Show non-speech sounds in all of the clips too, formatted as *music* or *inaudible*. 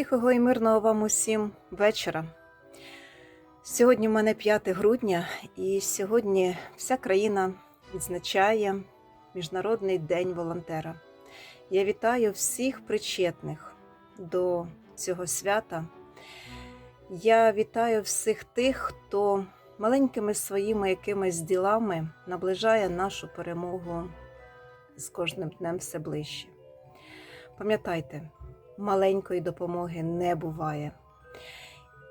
Тихого і мирного вам усім вечора. Сьогодні в мене 5 грудня, і сьогодні вся країна відзначає Міжнародний день волонтера. Я вітаю всіх причетних до цього свята. Я вітаю всіх тих, хто маленькими своїми якимись ділами наближає нашу перемогу з кожним днем все ближче. Пам'ятайте, маленької допомоги не буває.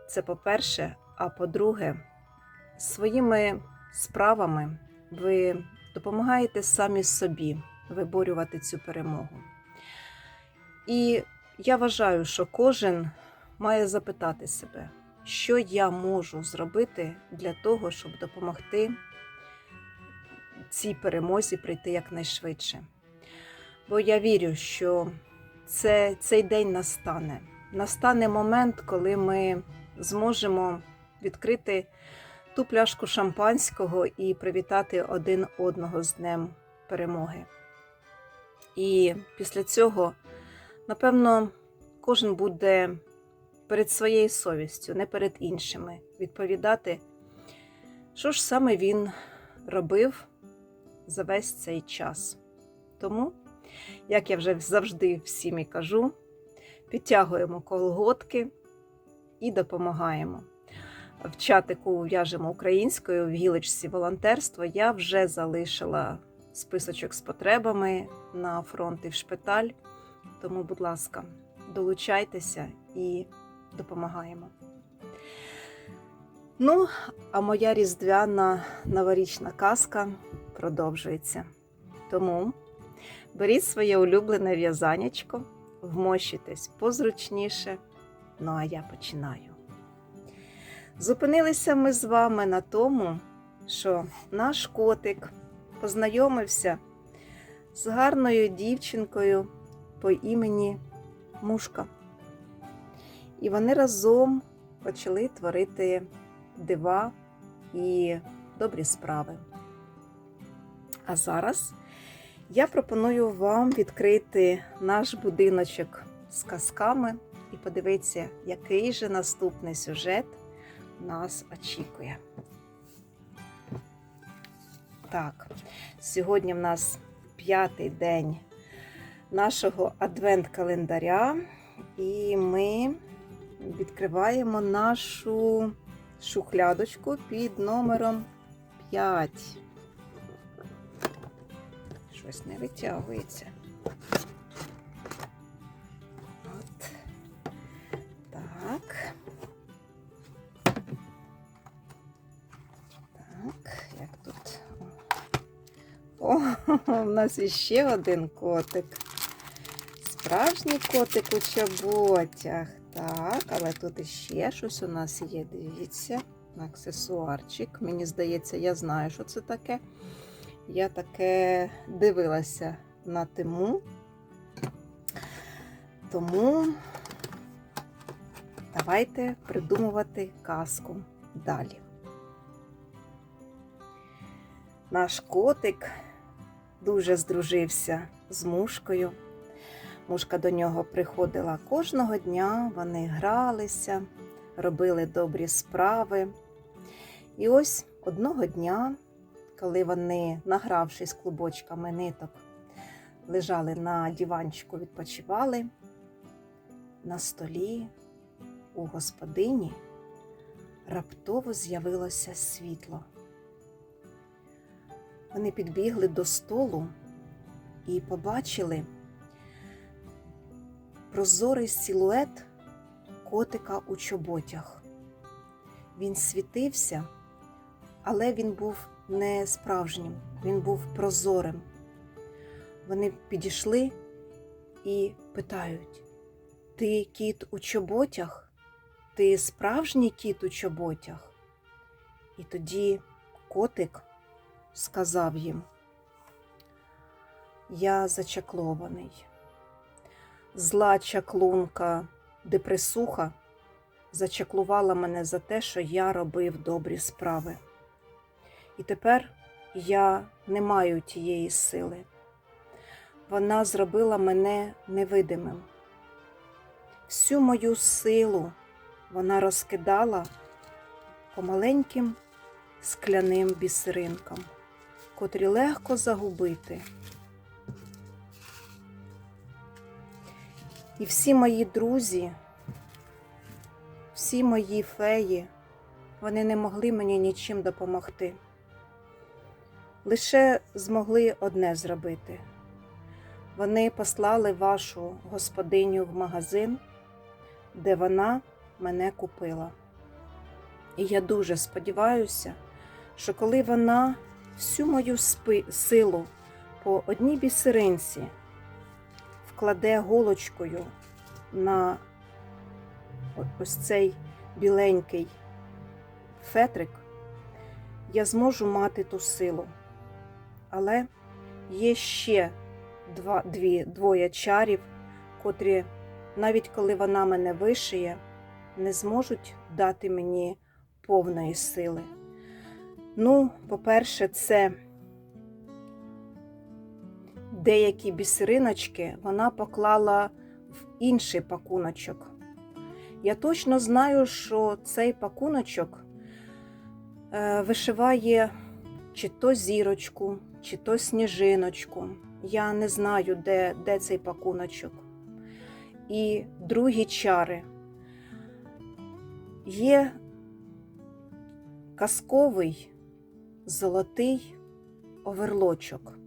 Це по-перше, а по-друге, своїми справами ви допомагаєте самі собі виборювати цю перемогу. І я вважаю, що кожен має запитати себе, що я можу зробити для того, щоб допомогти цій перемозі прийти якнайшвидше. Бо я вірю, що це, цей день настане. Настане момент, коли ми зможемо відкрити ту пляшку шампанського і привітати один одного з Днем перемоги. І після цього, напевно, кожен буде перед своєю совістю, не перед іншими, відповідати, що ж саме він робив за весь цей час. Тому, як я вже завжди всім і кажу, підтягуємо колготки і допомагаємо. В чатику в'яжемо українською в гілочці волонтерство. Я вже залишила списочок з потребами на фронт і в шпиталь. Тому, будь ласка, долучайтеся і допомагаємо. Ну, а моя різдвяна новорічна казка продовжується. Тому беріть своє улюблене в'язанячко, вмощуйтесь позручніше. Ну а я починаю. Зупинилися ми з вами на тому, що наш котик познайомився з гарною дівчинкою по імені Мушка. І вони разом почали творити дива і добрі справи. А зараз я пропоную вам відкрити наш будиночок з казками і подивитися, який же наступний сюжет нас очікує. Так, сьогодні в нас п'ятий день нашого адвент-календаря, і ми відкриваємо нашу шухлядочку під номером 5. Щось не витягується. От. Так. Так, як тут? О, *laughs* у нас іще один котик. Справжній котик у чоботях. Так, але тут іще щось у нас є. Дивіться, аксесуарчик. Мені здається, я знаю, що це таке. Я таке дивилася на тиму. Тому давайте придумувати казку далі. Наш котик дуже здружився з мушкою. Мушка до нього приходила кожного дня, вони гралися, робили добрі справи. І ось одного дня, коли вони, награвшись клубочками ниток, лежали на диванчику, відпочивали, на столі у господині раптово з'явилося світло. Вони підбігли до столу і побачили прозорий силует котика у чоботях. Він світився, але він був не справжнім, він був прозорим. Вони підійшли і питають: Ти кіт у чоботях? Ти справжній кіт у чоботях? І тоді котик сказав їм, я зачаклований. Зла чаклунка депресуха зачаклувала мене за те, що я робив добрі справи. І тепер я не маю тієї сили. Вона зробила мене невидимим. всю мою силу вона розкидала по маленьким скляним бісеринкам, котрі легко загубити. І всі мої друзі, всі мої феї, вони не могли мені нічим допомогти. Лише змогли одне зробити. Вони послали вашу господиню в магазин, де вона мене купила. І я дуже сподіваюся, що коли вона всю мою спи силу по одній бісеринці вкладе голочкою на ось цей біленький фетрик, я зможу мати ту силу. Але є ще два, дві, двоє чарів, котрі, навіть коли вона мене вишиє, не зможуть дати мені повної сили. Ну, по-перше, це деякі бісериночки вона поклала в інший пакуночок. Я точно знаю, що цей пакуночок е, вишиває чи то зірочку, чи то сніжиночку. Я не знаю, де, де цей пакуночок. І другі чари. Є казковий золотий оверлочок.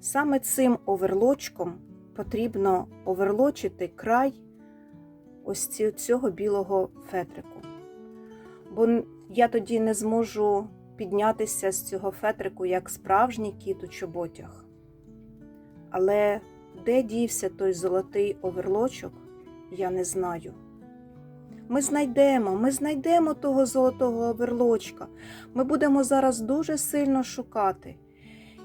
Саме цим оверлочком потрібно оверлочити край ось цього білого фетрику. Бо я тоді не зможу піднятися з цього фетрику як справжній кіт у чоботях. Але де дівся той золотий оверлочок, я не знаю. Ми знайдемо, ми знайдемо того золотого оверлочка. Ми будемо зараз дуже сильно шукати.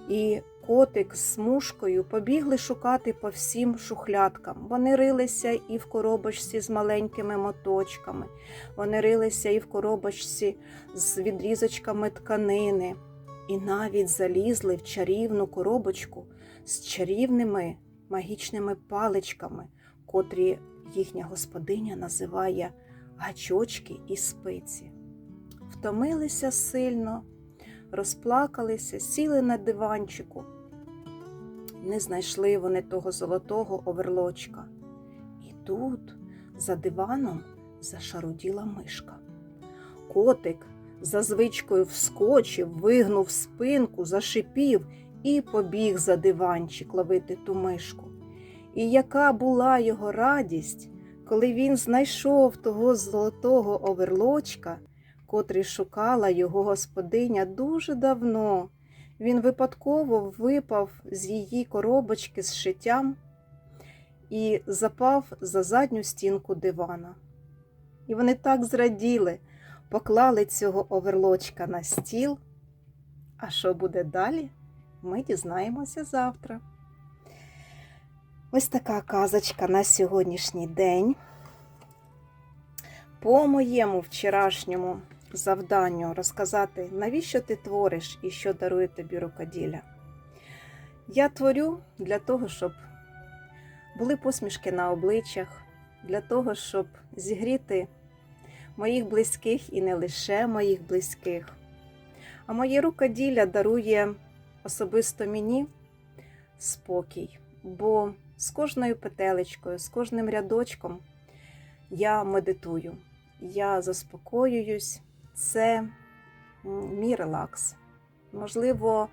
І котик з смужкою побігли шукати по всім шухлядкам. Вони рилися і в коробочці з маленькими моточками, вони рилися і в коробочці з відрізочками тканини, і навіть залізли в чарівну коробочку з чарівними магічними паличками, котрі їхня господиня називає гачочки і спиці. Втомилися сильно, розплакалися, сіли на диванчику. Не знайшли вони того золотого оверлочка. І тут за диваном зашаруділа мишка. Котик за звичкою вскочив, вигнув спинку, зашипів і побіг за диванчик ловити ту мишку. І яка була його радість, коли він знайшов того золотого оверлочка, котрий шукала його господиня дуже давно. Він випадково випав з її коробочки з шиттям і запав за задню стінку дивана. І вони так зраділи, поклали цього оверлочка на стіл. А що буде далі, ми дізнаємося завтра. Ось така казочка на сьогоднішній день. По моєму вчорашньому завданню розказати, навіщо ти твориш і що дарує тобі рукоділля. Я творю для того, щоб були посмішки на обличчях, для того, щоб зігріти моїх близьких і не лише моїх близьких. А моє рукоділля дарує особисто мені спокій, бо з кожною петелечкою, з кожним рядочком я медитую, я заспокоююсь, це мій релакс. Можливо,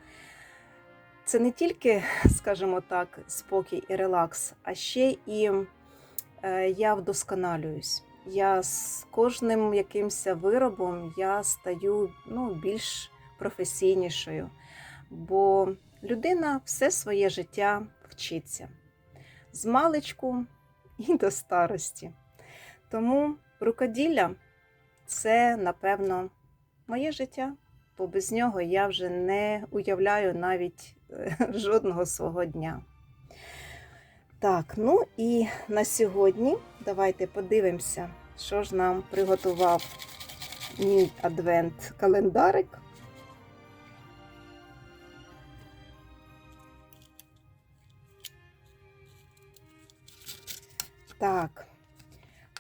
це не тільки, скажімо так, спокій і релакс, а ще і е, я вдосконалююсь. Я з кожним якимось виробом я стаю ну, більш професійнішою, бо людина все своє життя вчиться з маличку і до старості. Тому рукоділля це, напевно, моє життя, бо без нього я вже не уявляю навіть е, *laughs* жодного свого дня. Так, ну і на сьогодні давайте подивимося, що ж нам приготував мій адвент-календарик. Так,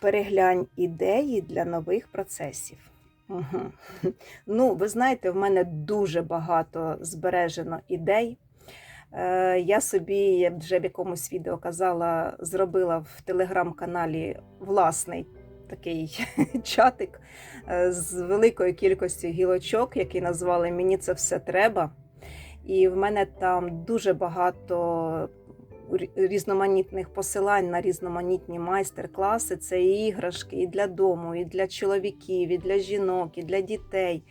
Переглянь ідеї для нових процесів. Угу. Ну, ви знаєте, в мене дуже багато збережено ідей. Е, Я собі я вже в якомусь відео казала, зробила в телеграм-каналі власний такий *laughs* чатик е, з великою кількістю гілочок, який назвали Мені це все треба. І в мене там дуже багато різноманітних посилань на різноманітні майстер-класи. Це і іграшки і для дому, і для чоловіків, і для жінок, і для дітей.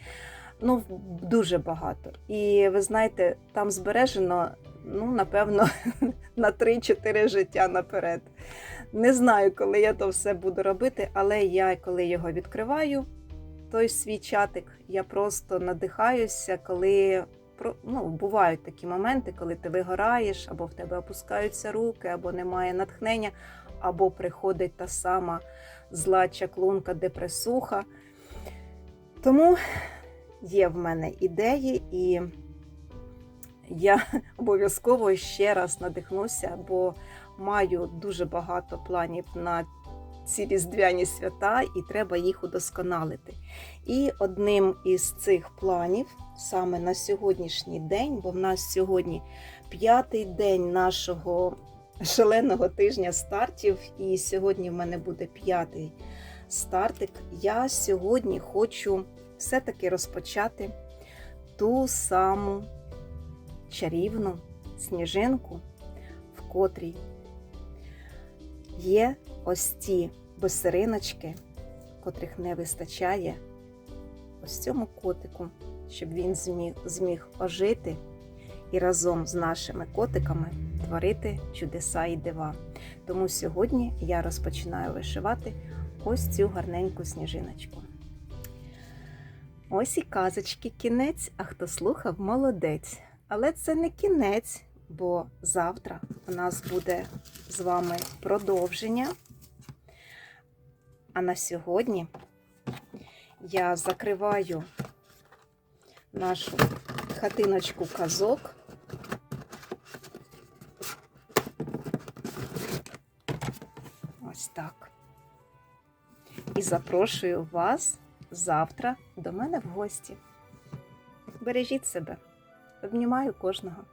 Ну, дуже багато. І ви знаєте, там збережено, ну, напевно, *laughs* на 3-4 життя наперед. Не знаю, коли я то все буду робити, але я, коли його відкриваю, той свій чатик, я просто надихаюся, коли ну, бувають такі моменти, коли ти вигораєш, або в тебе опускаються руки, або немає натхнення, або приходить та сама зла чаклунка, депресуха. Тому є в мене ідеї, і я *laughs* обов'язково ще раз надихнуся, бо маю дуже багато планів на ці різдвяні свята, і треба їх удосконалити. І одним із цих планів саме на сьогоднішній день, бо в нас сьогодні п'ятий день нашого шаленого тижня стартів, і сьогодні в мене буде п'ятий стартик. Я сьогодні хочу все-таки розпочати ту саму чарівну сніжинку, в котрій є ось ті бисериночки, котрих не вистачає ось цьому котику, щоб він зміг, зміг ожити і разом з нашими котиками творити чудеса і дива. Тому сьогодні я розпочинаю вишивати ось цю гарненьку сніжиночку. Ось і казочки кінець, а хто слухав, молодець. Але це не кінець, бо завтра у нас буде з вами продовження. А на сьогодні я закриваю нашу хатиночку казок. Ось так. І запрошую вас завтра до мене в гості. Бережіть себе. Обнімаю кожного.